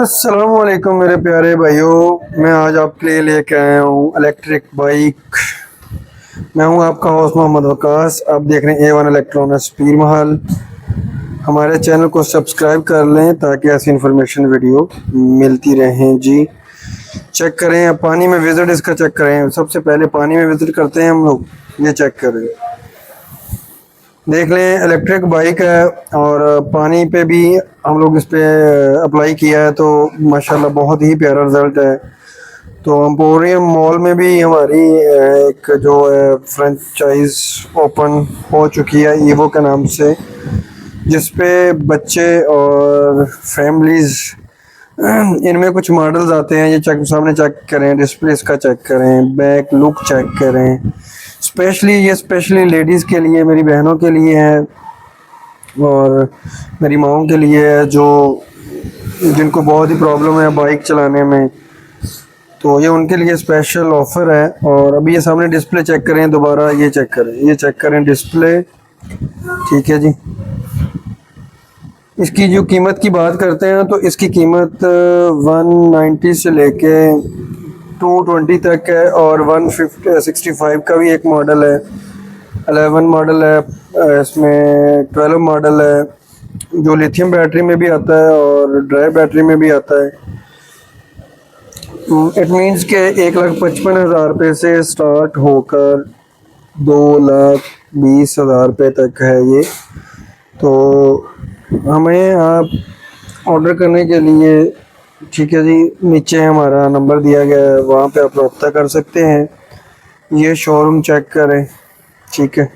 السلام علیکم میرے پیارے بھائیوں میں آج آپ کے لیے لے کے آیا ہوں الیکٹرک بائک میں ہوں آپ کا ہوسٹ محمد وقاص۔ آپ دیکھ رہے ہیں اے ون الیکٹرانکس پیر محل ہمارے چینل کو سبسکرائب کر لیں تاکہ ایسی انفارمیشن ویڈیو ملتی رہیں۔ جی چیک کریں۔ پانی میں وزٹ اس کا چیک کریں۔ سب سے پہلے پانی میں وزٹ کرتے ہیں ہم لوگ۔ یہ چیک کریں دیکھ لیں الیکٹرک بائک ہے اور پانی پہ بھی ہم لوگ اس پہ اپلائی کیا ہے تو ماشاءاللہ بہت ہی پیارا رزلٹ ہے۔ تو امپوریم مال میں بھی ہماری ایک جو ہے فرنچائز اوپن ہو چکی ہے ایوو کے نام سے، جس پہ بچے اور فیملیز ان میں کچھ ماڈلز آتے ہیں، یہ چیک سامنے چیک کریں ڈسپلے اس کا چیک کریں بیک لک چیک کریں۔ اسپیشلی یہ اسپیشلی لیڈیز کے لیے، میری بہنوں کے لیے ہے اور میری ماؤں کے لیے ہے جو جن کو بہت ہی پرابلم ہے بائک چلانے میں۔ تو یہ ان کے لیے اسپیشل آفر ہے اور ابھی یہ سامنے ڈسپلے چیک کریں، دوبارہ یہ چیک کریں، یہ چیک کریں ڈسپلے ٹھیک ہے جی۔ اس کی جو قیمت کی بات کرتے ہیں تو اس کی قیمت ون نائنٹی سے لے کے ٹو ٹوینٹی تک ہے اور ون ففٹی سکسٹی فائیو کا بھی ایک ماڈل ہے الیون ماڈل ہے، اس میں ٹویلو ماڈل ہے، جو لیتھیم بیٹری میں بھی آتا ہے اور ڈرائی بیٹری میں بھی آتا ہے۔ اٹ مینس کہ ایک لاکھ پچپن ہزار روپے سے اسٹارٹ ہو کر دو لاکھ بیس ہزار روپے تک ہے یہ۔ تو ہمیں آپ آرڈر کرنے کے لیے ٹھیک ہے جی نیچے ہمارا نمبر دیا گیا ہے، وہاں پہ آپ رابطہ کر سکتے ہیں۔ یہ شو روم چیک کریں، ٹھیک ہے۔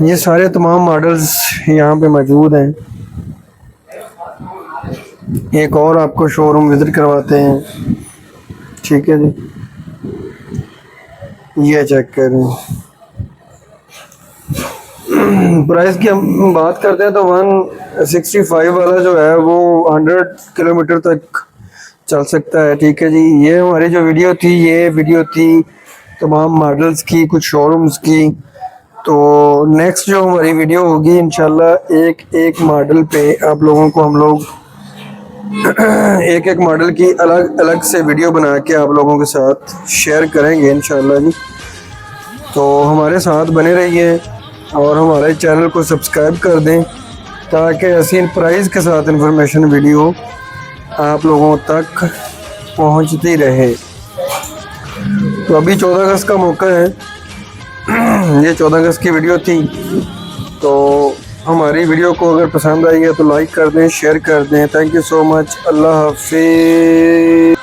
یہ سارے تمام ماڈلز یہاں پہ موجود ہیں۔ ایک اور آپ کو شو روم وزٹ کرواتے ہیں۔ ٹھیک ہے جی۔ یہ چیک کریں۔ پرائز کی ہم بات کرتے ہیں تو ون سکسٹی فائیو والا جو ہے وہ ہنڈریڈ کلو میٹر تک چل سکتا ہے، ٹھیک ہے جی۔ یہ ہماری جو ویڈیو تھی، یہ ویڈیو تھی تمام ماڈلز کی، کچھ شو رومز کی۔ تو نیکسٹ جو ہماری ویڈیو ہوگی، انشاءاللہ ایک ایک ماڈل پہ آپ لوگوں کو ہم لوگ ایک ایک ماڈل کی الگ الگ سے ویڈیو بنا کے آپ لوگوں کے ساتھ شیئر کریں گے انشاءاللہ جی۔ تو ہمارے ساتھ بنے رہیے۔ اور ہمارے چینل کو سبسکرائب کر دیں تاکہ ایسی پرائز کے ساتھ انفارمیشن ویڈیو آپ لوگوں تک پہنچتی رہے۔ تو ابھی چودہ اگست کا موقع ہے۔ یہ چودہ اگست کی ویڈیو تھی۔ تو ہماری ویڈیو کو اگر پسند آئی ہے تو لائک کر دیں، شیئر کر دیں۔ تھینک یو سو مچ اللہ حافظ۔